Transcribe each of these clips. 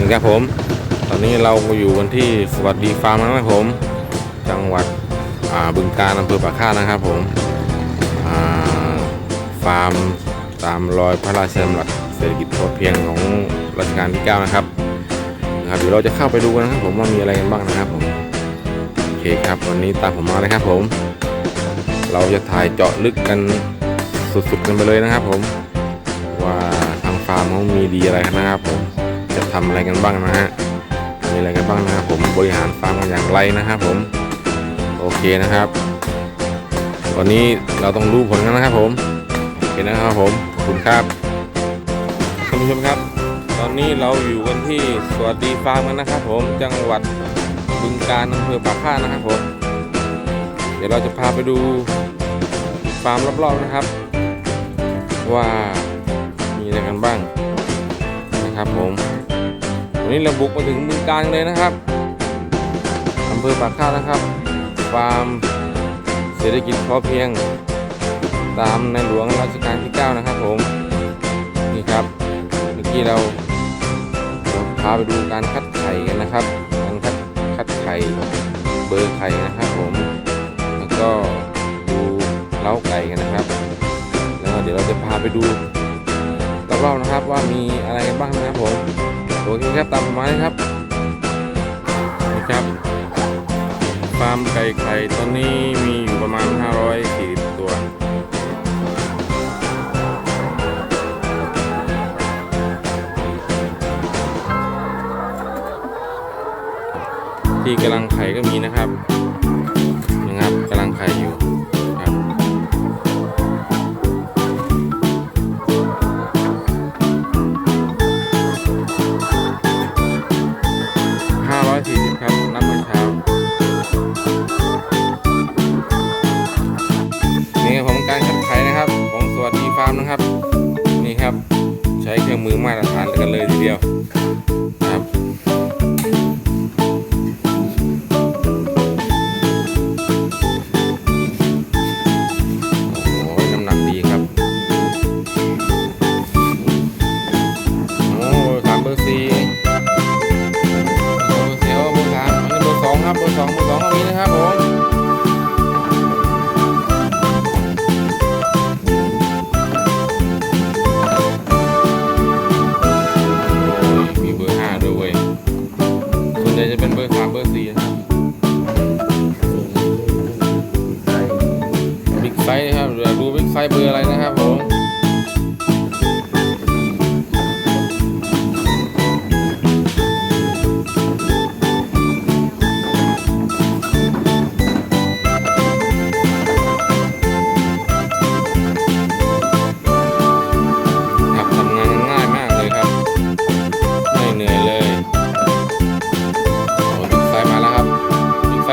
นี่ครับผม ตอนนี้เราอยู่กันที่สวัสดีฟาร์มนะครับผม จังหวัดบึงกาฬอำเภอปากคาดนะครับผมฟาร์มตามรอยพระราชดำรัสเศรษฐกิจพอเพียงของรัชกาลที่ 9 นะครับนะครับเดี๋ยวเราจะเข้าไปดูกันนะครับผมว่ามีอะไรกันบ้างนะครับผมโอเคครับวันนี้ตามผมมาเลยครับผม เราจะถ่ายเจาะลึกกันสุดๆกันไปเลยนะครับผม ว่าทางฟาร์มเขามีดีอะไรนะครับผม ทำอะไรกันบ้างนะฮะมีอะไรกันบ้างนะครับผมบริหารฟาร์มกันอย่างไรนะครับผมโอเคนะครับ วันนี้เราต้องรู้ผลกันนะครับผมโอเคนะครับผมขอบคุณครับท่านผู้ชมครับ ตอนนี้เราอยู่กันที่สวัสดีฟาร์มกันนะครับผมจังหวัดบึงกาฬอำเภอปากข้านะครับผมเดี๋ยวเราจะพาไปดูฟาร์มรอบๆนะครับ ว่ามีอะไรกันบ้างนะครับผม วันนี้เราบุกมาถึงบึงการเลยนะครับอำเภอปากข้าวนะครับฟาร์มเศรษฐกิจพอเพียง ตามในหลวงรัชกาลที่ 9 นะครับผมนี่ครับเมื่อกี้เราพาไปดูการคัดไข่กันนะครับการคัดคัดไข่เบอร์ไข่นะครับผมแล้วก็ดูเล้าไก่กันนะครับ แล้วเดี๋ยวเราจะพาไปดูรอบๆนะครับว่ามีอะไรกันบ้างนะครับผม โอเคครับตามผมมาเลยครับนี่ครับฟาร์มไก่ไข่ตอนนี้มีอยู่ประมาณ 540 ตัวที่กำลังไข่ก็มีนะครับนะครับ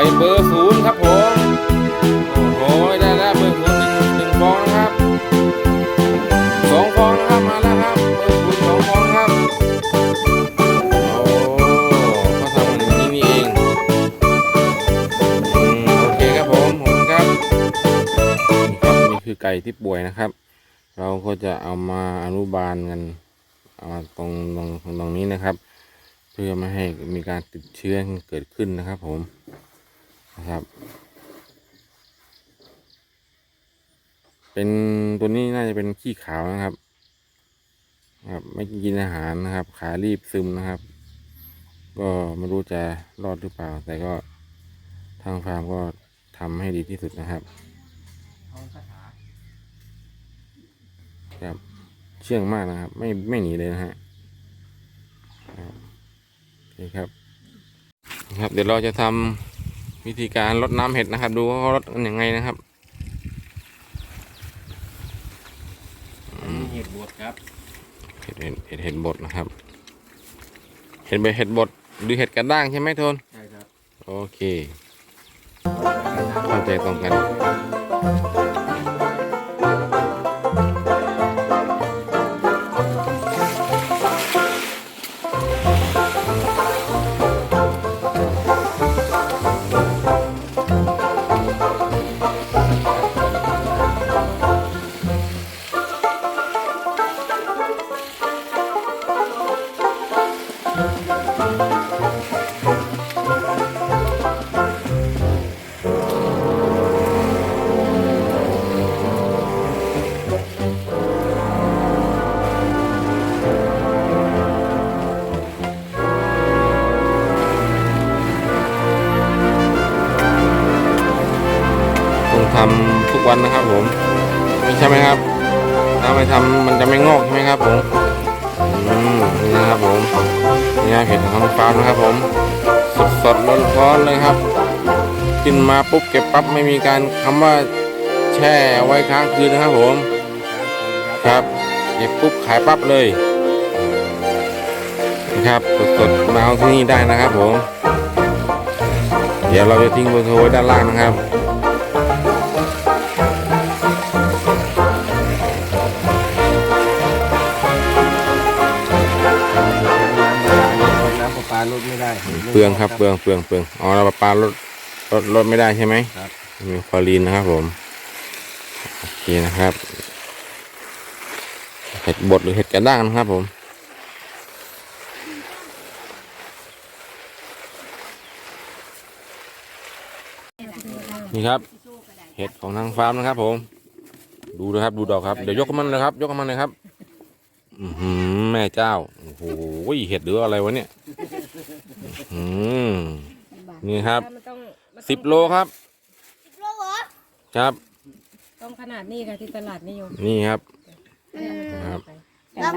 ไฟเบอร์ศูนย์ครับผม โอ้โหได้แล้วเบอร์ศูนย์หนึ่งฟองนะครับสองฟองนะครับมาแล้วครับเบอร์ศูนย์สองฟองครับโอ้เขาทำกันอย่างนี้นี่เองอืมโอเคครับผมผมครับนี่ครับนี่คือไก่ที่ป่วยนะครับ เราก็จะเอามาอนุบาลกันเอามาตรงตรงตรงนี้นะครับ เพื่อไม่ให้มีการติดเชื้อเกิดขึ้นนะครับผม นะครับ เป็นตัวนี้น่าจะเป็นขี้ขาวนะครับ ครับ ไม่กินอาหารนะครับ ขารีบซึมนะครับ ก็ไม่รู้จะรอดหรือเปล่า แต่ก็ทางฟาร์มก็ทำให้ดีที่สุดนะครับครับ เชื่องมากนะครับ ไม่ไม่หนีเลยนะฮะครับโอเคครับ ครับ เดี๋ยวเราจะทำ วิธีการรดน้ำเห็ดนะครับ ดูว่าเขารดกันยังไงนะครับเห็ดบวชครับเห็ดเห็ดเห็ดเห็ดบดนะครับ เห็ดใบเห็ดบดหรือเห็ดกระด้างใช่ไหมโทนใช่ครับ โอเคเข้าใจตรงกันวัน ทำมันจะไม่งอกใช่ไหมครับผมอืมนี่นะครับผมนี่เห็ดของทางฟาร์มนะครับผมสดสดร้อนร้อนเลยครับกินมาปุ๊บเก็บปั๊บไม่มีการคำว่าแช่ไว้ค้างคืนนะครับผมครับเก็บปุ๊บขายปั๊บเลยนะครับสดสดๆมาเอาที่นี่ได้นะครับผม เดี๋ยวเราจะทิ้งเบอร์โทรไว้ด้านล่างนะครับ เปลืองครับเปลืองเปลืองเปลืองอ๋อเราปลาลดลดลดไม่ได้ใช่ไหมครับมีคลอรีนนะครับผมโอเคนะครับเห็ดบดหรือเห็ดกระด้างนะครับผมนี่ครับ เห็ดของทางฟาร์มนะครับผม ดูนะครับดูดอกครับ เดี๋ยวยกมันเลยครับ ยกมันเลยครับ อือหือแม่เจ้า โอ้โหเห็ดหรืออะไรวะเนี่ยอืมนี่ครับมันต้องมันต้องสิบโลครับโลเหรอครับ ต้องขนาดนี้ค่ะที่ตลาดนิยมนี่ครับ ครับน้อง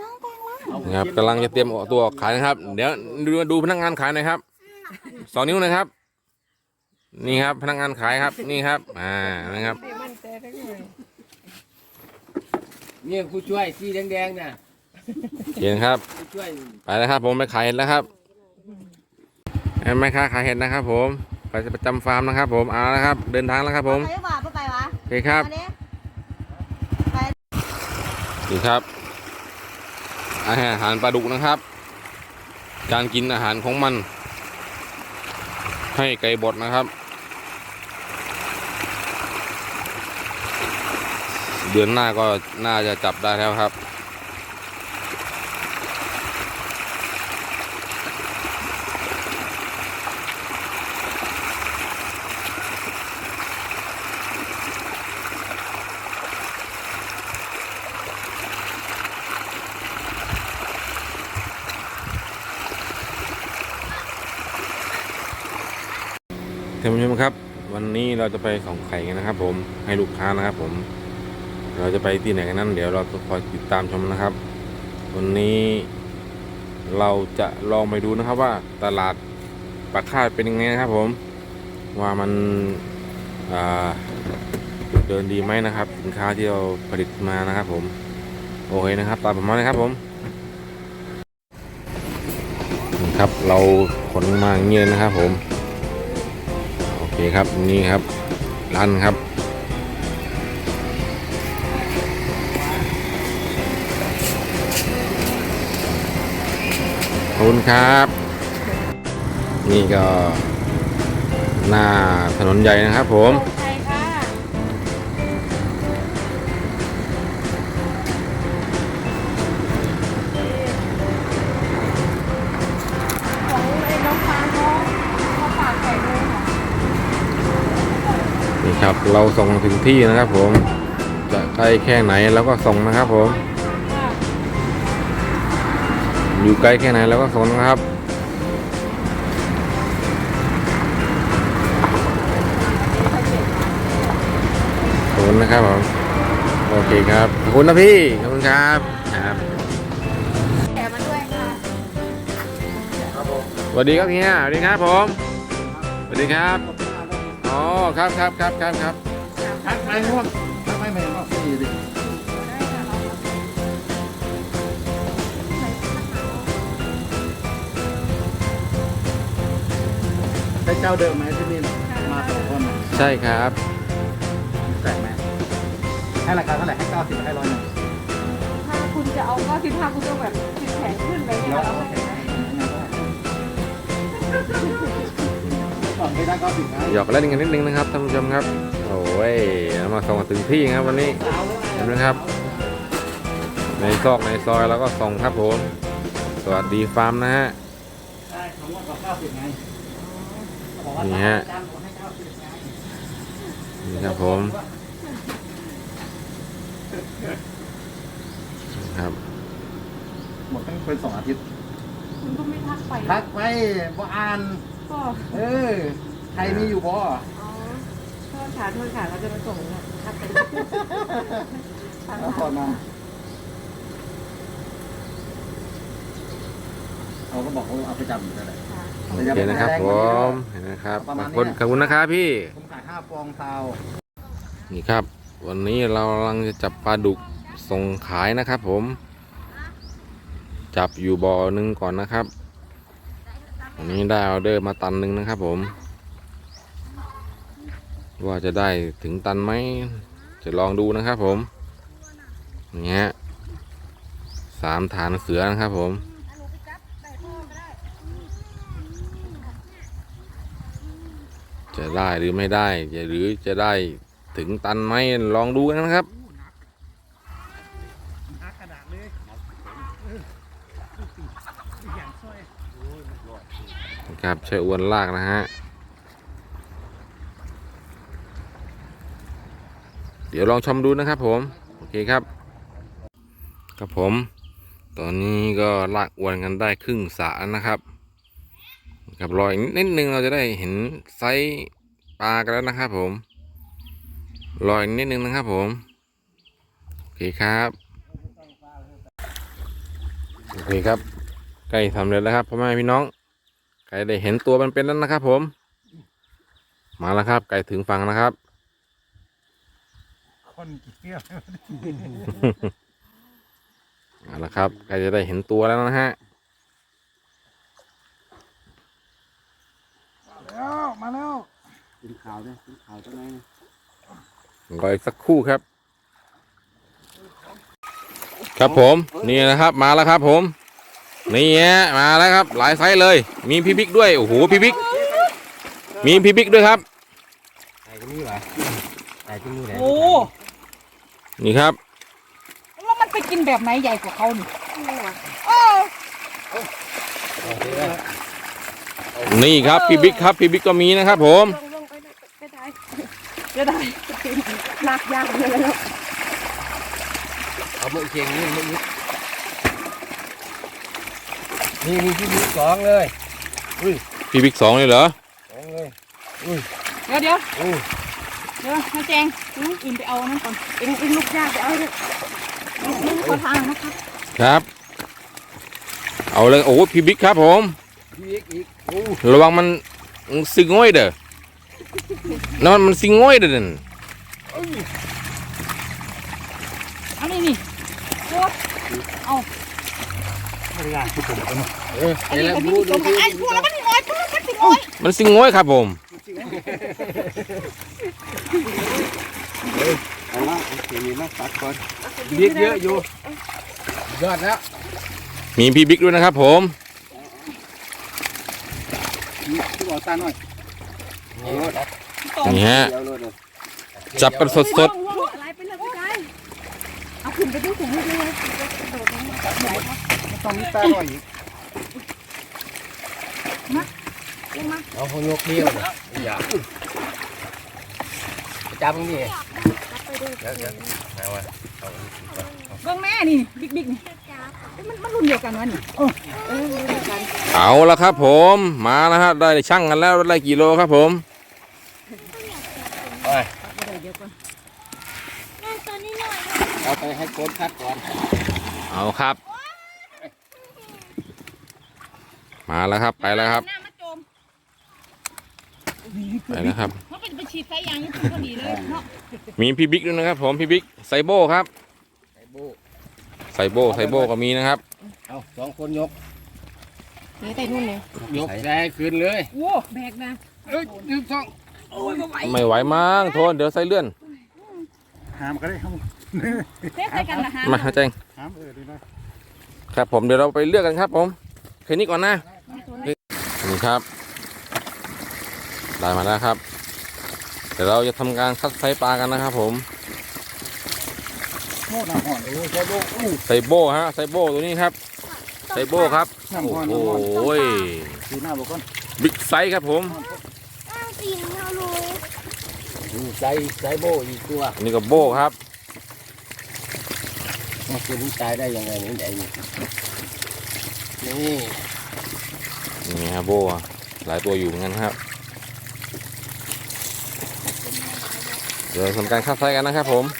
น้องแตงล่านะครับกำลังจะเตรียมออกตัวออกขายนะครับ เดี๋ยวดูดูพนักงานขายหน่อยครับสองนิ้วหนะครับ นี่ครับพนักงานขายครับ นี่ครับ อ่านะครับ ไม่มั่นใจได้ไง เนี่ยผู้ช่วยสีแดงๆน่ะเห็นครับผู้ช่วยไปแล้วครับ ผมไปขายเห็ดแล้วครับแม่ค้าขายเห็ดนะครับ ผมไปประจำฟาร์มนะครับ ผมเอาละครับ เดินทางแล้วครับ ผมไปว่าไปวะโอเคครับมาเนี่ยนี่ครับ อาหารปลาดุกนะครับ การกินอาหารของมัน ให้ไก่บดนะครับ เดือนหน้าก็น่าจะจับได้แล้วครับ ท่านผู้ชมครับ วันนี้เราจะไปส่องไข่กันนะครับ ผมให้ลูกค้านะครับผม เราจะไปที่ไหนกันนั้น เดี๋ยวเราต้องคอยติดตามชมนะครับ วันนี้เราจะลองไปดูนะครับว่าตลาดปลาคาดเป็นยังไงนะครับ ผมว่ามันเดินดีไหมนะครับ สินค้าที่เราผลิตมานะครับ ผม โอเคนะครับ ตามผมมาเลยครับผมนะครับเราขนมาอย่างนี้เลยนะครับผม โอเคครับนี่ครับร้านครับ ขอบคุณครับ นี่ก็ หน้าถนนใหญ่นะครับผมใช่ค่ะของไอ้น้องฟางเขาเขาฝากไข่ด้วยค่ะนี่ครับ เราส่งถึงที่นะครับผม จะใกล้แค่ไหนเราก็ส่งนะครับผม อยู่ไกลแค่ไหนเราก็สนะครับขอบคุณนะครับผม โอเคครับ ขอบคุณนะพี่ ขอบคุณครับครับแถมมาด้วยค่ะสวัสดีครับเฮียสวัสดีครับผมสวัสดีครับ อ๋อ ครับครับครับครับครับ ทักไปพวกทักไปไม่ก็ดีดิ เจ้าเดิมไหมที่นี่มาสองคนน่ะใช่ครับ แปลกไหมให้ราคาเท่าไหร่ให้เก้าสิบให้ร้อยหนึ่งถ้าคุณจะเอาก็สิบห้าคุณต้องแบบสิบแผงขึ้นไปเนี่ยแล้วเราโอไม่เคได้ก่อนไม่ได้เก้าสิบนะหยอกเล่นกันนิดนึงนะครับท่านผู้ชมครับ โอ้ยเรามาส่งถึงที่ครับวันนี้เห็นไหมครับ ในซอกในซอยเราก็ส่งครับผม สวัสดีฟาร์มนะฮะใช่คำว่าเก้าสิบไง นี่ฮะนี่ครับผมครับหมดตั้งเป็นสองอาทิตย์คุณก็ไม่ทักไปทักไปบ่อ่านก็เออใครมีอยู่บ่อ๋อก็ษค่ะโทษค่ะเราจะมาส่งเนี่ยครับเป็นแล้วก่อนมาเขาก็บอกเขาเอาไปจำอยู่นั่นแหละ โอเคนะครับผมเห็นนะครับขอบคุณขอบคุณนะครับพี่ผมขายห้าฟองซาวนี่ครับ วันนี้เรากำลังจะจับปลาดุกส่งขายนะครับ ผม จับอยู่บ่อหนึ่งก่อนนะครับวันนี้ได้ออเดอร์มาตันหนึ่งนะครับ ผม ว่าจะได้ถึงตันไหมจะลองดูนะครับ ผมนี่ฮะสามฐานเสือนะครับผม จะได้หรือไม่ได้ จะหรือจะได้ถึงตันไหมลองดูกันนะครับครับใช้อวนลากนะฮะ เดี๋ยวลองชมดูนะครับผม โอเคครับ ครับผม ตอนนี้ก็ลากอวนกันได้ครึ่งสระนะครับ กับรออีกนิดนึงเราจะได้เห็นไซส์ปลากันแล้วนะครับผมรออีกนิดนึงนะครับผมโอเคครับโอเคครับใกล้สำเร็จแล้วครับพ่อแม่พี่น้องใครได้เห็นตัวมันเป็นแล้วนะครับผม มาแล้วครับไก่ถึงฝั่งนะครับคนเกี่ยวมาแล้วครับใครจะได้เห็นตัวแล้วนะฮะ แล้วมาแล้วกินข่าวด้วยกินข่าวตัวไหนรออีกสักครู่ครับ ครับผมนี่นะครับมาแล้วครับผม นี่ฮะมาแล้วครับ หลายไซส์เลย มีพี่บิ๊กด้วยโอ้โหพี่บิ๊กมีพี่บิ๊กด้วยครับไก่ก็มีเหรอไก่ก็มีไหนโอ้นี่ครับแล้วมันไปกินแบบไหนใหญ่กว่าเขานี่เออ นี่ครับพี่บิ๊กครับพี่บิ๊กก็มีนะครับ ผมลงลงไปได้ไปได้จะได้ลากยากเลยแล้วเอามือเคียงนี่มือนี่มีที่มีสองเลยพี่บิ๊กสองเลยเหรอสองเลยเดี๋ยวเดี๋ยวอู้เดี๋ยวมาแจงน้องอินไปเอานั่นก่อนเอ็งเอ็งลูกยากไปเอาเลยนี่ขอทางนะครับครับ เอาเลยโอ้พี่บิ๊กครับผมพี่ อีกอีกอู้ระวังมันซิงง่อยเด้อนั่นมันซิงง่อยเด้อนั่นเอานี่นี่โอ้ไม่ได้ทุกคนกันเนาะเอออันนี้กับพี่ชมกันไอ้พูดแล้วมันงอยพูดแล้วมันสิงอยมันซิงง่อยครับผมเอาละโอเคมีมาตัดก่อนเยอะเยอะอยู่ยอดแล้วมีพี่บิ๊กด้วยนะครับผม พี่บอกตาหน่อยโอ้ยนี่ฮะเดี๋ยวเลยจับกันสดล่วงล่วงอะไรไปเลยพี่ชายเอาขึ้นไปดูถุงให้ดูเลยโดดลงมาใหญ่ครับต้องมีตาหน่อยอีกลงมาเอาพยกเดียวอย่าจับตรงนี้เดี๋ยวเดี๋ยวเอาไว้เบื้องแม่นี่บิ๊กบิ๊กนี่เอ้ย มันมันรุ่นเดียวกันวะนี่เออเออรุ่นเดียวกันๆเอาละครับผมมานะฮะได้ช่างกันแล้วได้กี่โลครับผมเอาไปเดี๋ยวก่อนตัวนี้หน่อยเอาไปให้โค้ดคัดก่อนเอาครับ มาแล้วครับไปแล้วครับ หน้ามาโจมไปแล้วครับ เพราะเป็นไปฉีดสายยางนี่คือพอดีเลยเนาะมีพี่บิ๊กด้วยนะครับผมพี่บิ๊กไซโบครับ ไอ้บูไซ โบไซโบก็มีนะครับ เอาสองคนยกเดี๋ยวแต่นู่นเลยยกแรงขึ้นเลย โอ้แบกนะเอ้ยหนึ่งสองโอ้ยไม่ไหวไม่ไหวมั้งโทนเดี๋ยวใส่เลื่อน หามก็ได้ครับเทใส่กันนะฮะมาแจ้งหามเออดีนะครับผมเดี๋ยวเราไปเลือกกันครับผมแค่นี้ก่อนนะนี่ครับ ได้มาแล้วครับ เดี๋ยวเราจะทำการคัดไซส์ปลากันนะครับผม โม่น้ำห่อนโอ้ยใช้ลูกอู้ไซโบฮะไซโบตัวนี้ครับไซโบครับน้ำห่อนโอ้น้ำห่อนโหดูหน้าบอกก่อนบิ๊กไซส์ครับผมอ้าวตีนเราเลยดูใจใจโบอีกตัวอันนี้ก็โบครับมันคือตายได้ยังไงนี่ไอ้นี่นี่นี่ครับโบหลายตัวอยู่เหมือนกันครับเดี๋ยวทำการคัดไซส์กันนะครับผมนี่ค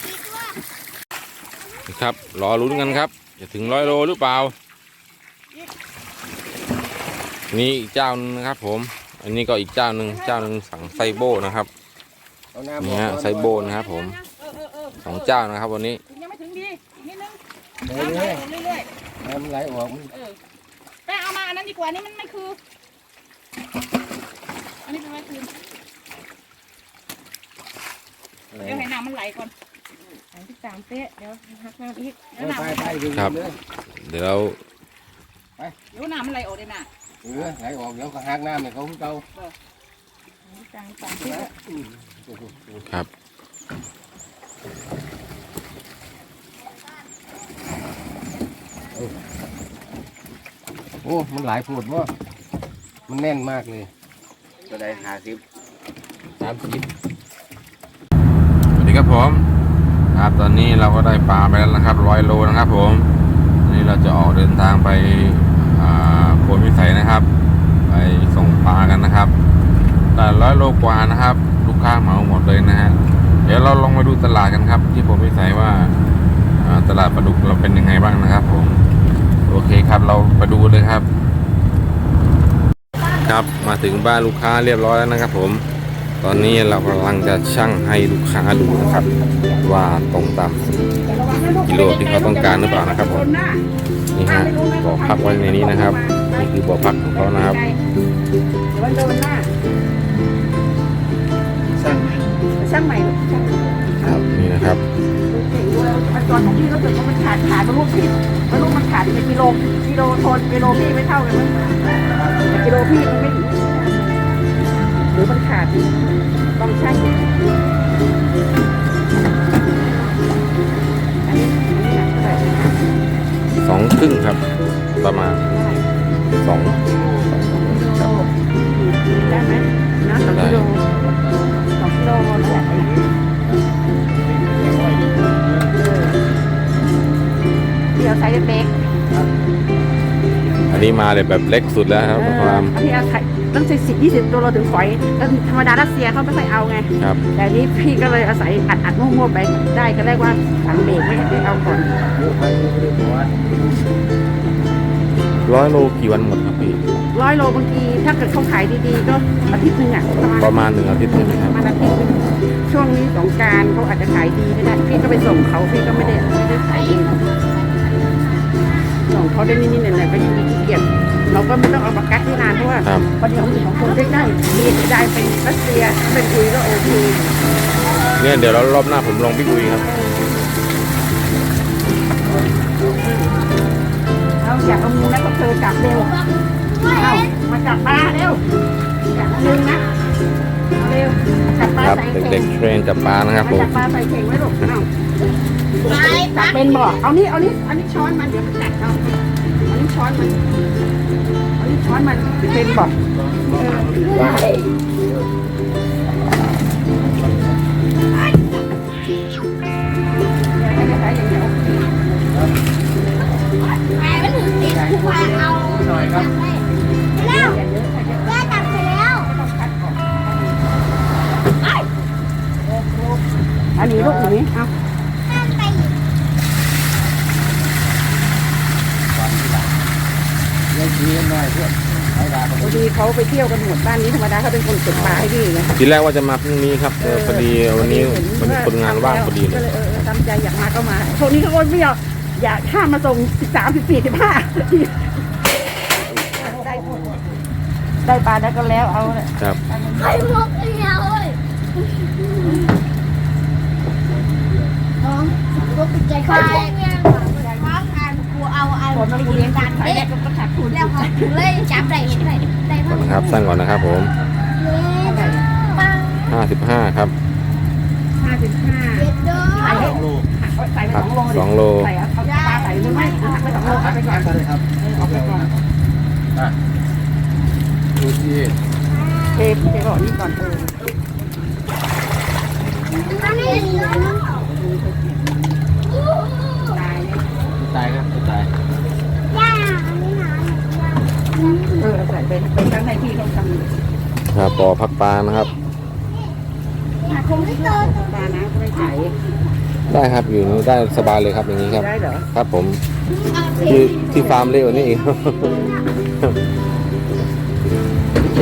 รับรอลุ้นกันครับ จะถึงร้อยโลหรือเปล่า นี่อีกเจ้าหนึงนะครับ ผม อันนี้ก็อีกเจ้าหนึ่งเจ้าหนึ่งสั่งไซโบนะครับเอาน้ำนี่ฮะไซโบนะครับ ผมเออเออเออสองเจ้านะครับ วันนี้ยังไม่ถึงดีอีกนิดนึงไปน้ำไหลเรื่อยออกเรื่อยน้ำไหลออกมันๆเออแป้งเอามาอันนั้นดีกว่านี่มันไม่คือ อันนี้เป็นไม้คืนเดี๋ยวให้น้ำมันไหลก่อน สามสิบสามเป๊ะ เดี๋ยวหักน้ำอีกเดี๋ยวน้ำไปมันไปดึงครับเลยเดี๋ยวเราเดี๋ยวน้ำมันไหลออกเลยนะเออไหลออกเดี๋ยวก็หักน้ำเนี่ยเขาเก่าสามสิบสามเป๊ะอืมครับโอ้ มันหลายพูดว่ามันแน่นมากเลยก็ได้ห้าสิบสามสิบสวัสดีครับผมครับ ตอนนี้เราก็ได้ปลาไปแล้วนะครับร้อยโลนะครับ ผมนนี้เราจะออกเดินทางไปโพนวิสัยนะครับ ไปส่งปลากันนะครับแต่ร้อยโลกว่านะครับ ลูกค้าเหมาหมดเลยนะฮะเดี๋ยวเราลองมาดูตลาดกันครับ ที่โพนวิสัยว่าอ่าตลาดปลาดุกเราเป็นยังไงบ้างนะครับ ผม โอเคครับเราไปดูเลยครับ ครับมาถึงบ้านลูกค้าเรียบร้อยแล้วนะครับ ผม ตอนนี้เรากำลังจะชั่งให้ลูกค้าดูนะครับ ว่าตรงตามกิโลที่เขาต้องการหรือเปล่านะครับผมนี่ฮะบ่อพักไว้ในนี้นะครับนี่คือบ่อพักของเขานะครับเดี๋ยวมันโดนหน้าสั่งช่างใหม่ลูกช่างใหม่ครับนี่นะครับเก่งด้วยมันตอนของพี่รู้สึกว่ามันขาดขาดมันลูกพี่มันลูกมันขาดเป็นกิโลกิโลโทนกิโลพี่ไม่เท่ากันมั้งแต่กิโลพี่มันไม่ถึง หรือมันขาดต้องช่างอันนี้อันนี้หนักเท่าไหร่สองครึ่งครับ ประมาณสองได้ไหมนะสองกิโลสองกิโลนั่นแหละเดี๋ยวไซส์เล็กอันนี้มาเลยแบบเล็กสุดแล้วครับความอันนี้เอาไข่ ต้องใช้สิบยี่สิบตัวเราถึงฝอยแล้วธรรมดารัสเซียเขาไม่ค่อยเอาไงครับ แต่อันนี้พี่ก็เลยอาศัยอัดอัดมั่วๆไปได้ก็เรียกว่าสั่งเบรกไม่ให้เอาก่อนร้อยโลกี่วันหมดครับพี่ร้อยโลบางทีถ้าเกิดเขาขายดีๆก็อาทิตย์หนึงอะประมาณหนึ่งอาทิตย์ใช่ไหมครับประมาณอาทิตย์หนึงช่วงนี้สงกรารเขาอาจจะขายดีไม่ได้พี่ก็ไปส่งเขาพี่ก็ไม่ได้ไม่ได้ขายเองส่งเขาได้นิดๆหน่อยๆก็ยังมีขี้เกียจ เราก็ไม่ต้องเอาประกัดที่นานเพราะว่าครับพอดีของสิ่งของคนได้ได้มีได้เป็นรัสเซียเป็นอุยก็โอเคเนี่ยเดี๋ยวเรารอบหน้าผมลองพี่กุยครับเอาอยากเอามือแล้วก็เธอจับเร็วเอามาจับปลาเร็วจับนึงนะเอาเร็วจับปลาครับใส่เข่เด็งกๆเทรนจับปลานะครับผมจับปลาใส่เข่งไว้ลูกเอา ไปจับเป็นบ่เอานี่เอานี่อันนี้ช้อนมันเดี๋ยวมันกัดเอาอันนี้ ช้อนมันอันนี้ช้อนมันเป็นบ่เออ ไปเที่ยวกันหมดบ้านนี้ธรรมดาเขาเป็นคนเก็บปลาให้พี่ไงทีแรกว่าจะมาพรุ่งนี้ครับแต่พอดีวันนี้มันคนงานว่างพอดีเลก็ยเลยเออตามใจอยากมาก็มาพวกนี้เขาก็ไม่อยากอยากข้ามมาส่งสิบสามสิบสี่สิบห้าได้หมดได้ปลาได้ก็แล้วเอาเลยครับไข่มุกเดียวเลยน้องก็ปิดใจไปเพราะการกู เอาเอาคนต้องเลี้ยงการขายได้ก็ขาดทุนแล้วพอถึงเลยจับได้เห็นได้ได้ก่อนนะครับสั้นก่อนนะครับผมปัง55ครับห้าสิบห้าเด็ดเด้อใส่ให้ใส่ไปสองโลสองโลใส่เอาปลาใส่หรือไม่หักไปสองโลเอาไปก่อนเลยครับเอาไปก่อนดูที่เทพี่จะบอกนี่ก่อนเอออันนี้ตายเนี่ยตายครับตาย เออใส่เป็นเป็นทั้งในที่เขาทำครับปอพักปลานะครับเคงไม่เจอปลานะไม่ใส่ได้ครับอยู่นี่ได้สบายเลยครับอย่างนี้ครับ ได้เหรอครับผมเอาเพที่ชรที่ฟาร์มเล็กกว่านี้อีก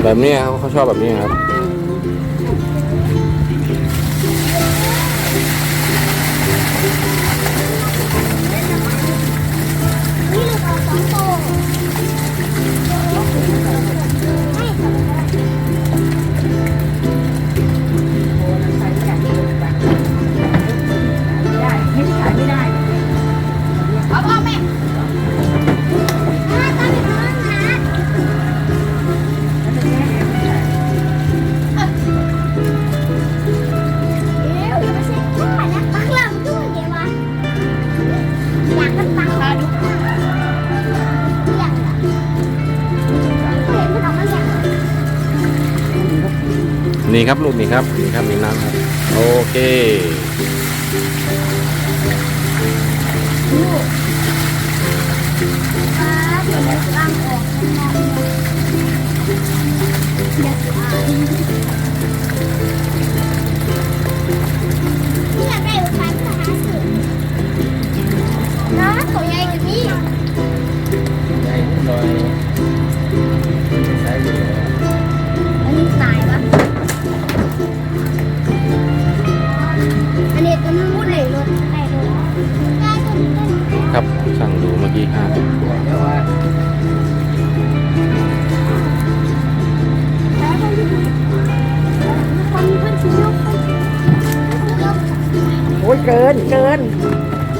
แบบนี้ครับเขาชอบแบบนี้ครับนี่ นี่ครับลูกนี่ครับนี่ครับนี่น้ำครับโอเคลูกป้าเดี๋ยวเราจะล้างออกเดี๋ย ครับ สั่งดูเมื่อกี้ห้าเดี๋ยวว่าโอ้ยเกินเกิน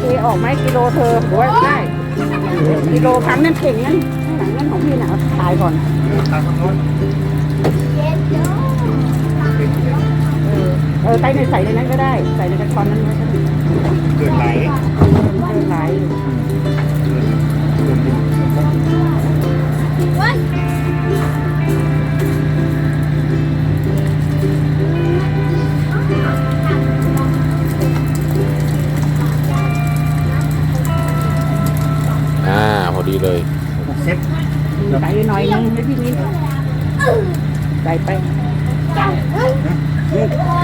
เอออกไหมกิโลเธอหรือว่าได้กิโลพันนั่นเก่งนั่นข้างหลังนั่นของพี่นะเอาถ่ายก่อนเออเออใส่ในใส่ในนั้นก็ได้ ใส่ในกระชอนนั้นก็ได้เกิดไหล เกินหลายเว้ยอ่าพอดีเลยเซ็ตใส่หน่อยนึงให้พี่มิ้นใส่ไปจังเฮ้ย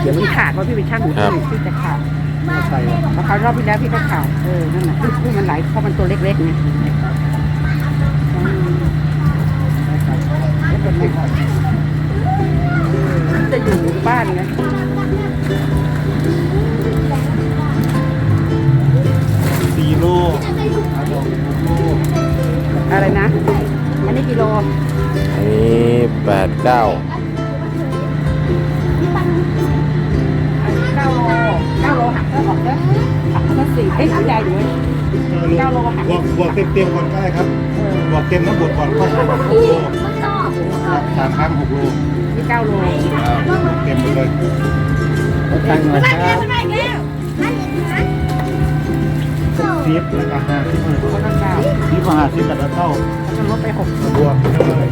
เดี๋ยวมันขาดเพราะพี่ไปช่างหัวครับพี่จะขาด มาใส่เพราะเขารอบที่แล้วพี่ก็ข่าดเออนั่นแหละที่มันไหลเพราะมันตัวเล็กๆไงจะอยู่บ้านไงสีโลอะไรนะอันนี้กิโลอันนี้แปดเก้า ก้าโลหักก็ออกแล้วหักก็สี่เอ้ยใหญ่อยู่เว้ยเก้าโลหักบวกบวกเต็มเต็มๆก่อนก็ได้ครับเออบวกเต็มทั้งหมดก่อนก็หกพี่โลมันชอบสามครั้งหกโลนี่เก้าโลเต็มหมดเลยตั้งมามันคแก้รัวบมันแก้วมันอีกนะโอ้สิบแล้วก็ห้าสิบเขาต้องเก้าสิบกับห้าสิบกับเท่าเขาลดไปหกบวกไปเลย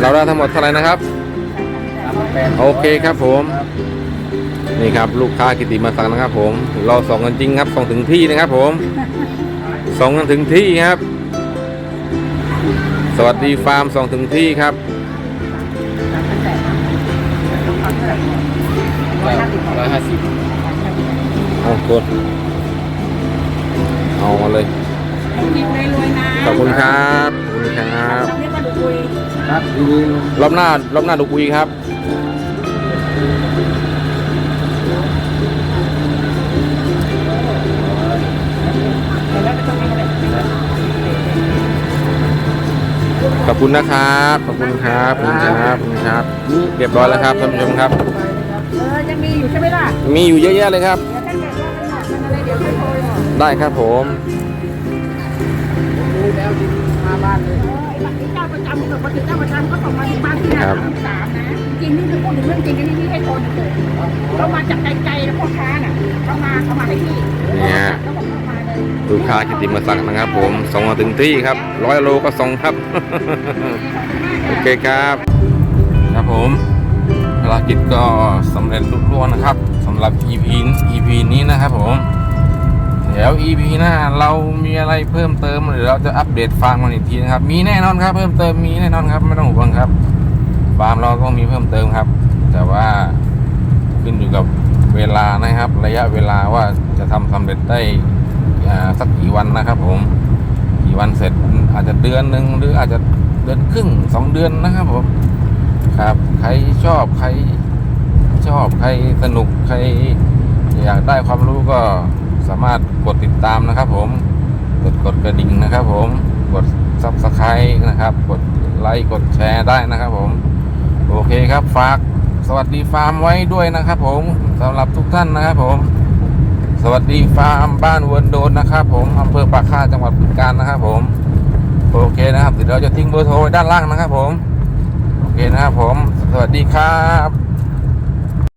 เราได้ทั้งหมดเท่าไหร่นะครับ โอเคครับผม นี่ครับลูกค้ากิติมาศักดิ์นะครับ ผม เราส่งกันจริงครับ ส่งถึงที่นะครับ ผม ส่งกันถึงที่ครับ สวัสดีฟาร์มส่งถึงที่ครับสามพันแปดร้อยห้าสิบร้อยห้าสิบเอากดเอามาเลยกินเลยรวยนะขอบคุณครับ ขอบคุณครับทำให้มาดู คุยครับดีรอบหน้ารอบหน้าดูกุยครับแล้วก็ต้องให้อะไรขอบคุณนะครับ ขอบคุณครับ ขอบคุณครับขอบคุณครับ เรียบร้อยแล้วครับท่านผู้ชมครับ เออยังมีอยู่ใช่ไหมล่ะมีอยู่เยอะแยะเลยครับ เดี๋ยวถ้าเกิดว่ามันหมดมันอะไรเดี๋ยวค่อยโทรบอกได้ครับผม ดูแล้วดีมาบ้านเลย เออไอ้บัตรที่เจ้าประจำกับบัตรที่เจ้าประจำก็ส่งมาที่บ้านที่หน้าสามสามนะจริงนี่คือพูดถึงเรื่องจริงนี่ที่ให้โทรเฉยๆเขามาจากไกลๆแล้วพ่อค้าน่ะเขามาเขามาให้พี่เนี่ยลูกค้ากิติมาศักดิ์นะครับ ผมส่งมาถึงที่ครับร้อยโลก็ส่งครับโอเคครับครับผมภารกิจก็สำเร็จลุล่วงนะครับสำหรับ EP EP นี้นะครับผม ดี๋ยว EP หน้าเรามีอะไรเพิ่มเติมหรือเราจะอัปเดตฟาร์มกันอีกทีนะครับ มีแน่นอนครับ เพิ่มเติมมีแน่นอนครับ ไม่ต้องห่วงครับฟาร์มเราต้องมีเพิ่มเติมครับ แต่ว่าขึ้นอยู่กับเวลานะครับ ระยะเวลาว่าจะทำสำเร็จได้สักกี่วันนะครับผมกี่วันเสร็จอาจจะเดือนหนึ่งหรืออาจจะเดือนครึ่งสองเดือนนะครับผมครับ ใครชอบใครชอบใครสนุกใครอยากได้ความรู้ก็ สามารถกดติดตามนะครับ ผมกดกดกระดิ่งนะครับ ผมกดซับสไครต์นะครับ กดไลค์กดแชร์ได้นะครับ ผม โอเคครับฝากสวัสดีฟาร์มไว้ด้วยนะครับ ผมสำหรับทุกท่านนะครับ ผม สวัสดีฟาร์มบ้านเวิร์นโดนนะครับ ผมอำเภอปากค่าจังหวัดบึงกาฬนะครับ ผมโอเคนะครับเดี๋ยวเราจะทิ้งเบอร์โทรไว้ด้านล่างนะครับ ผมโอเคนะครับผม สวัสดีครับ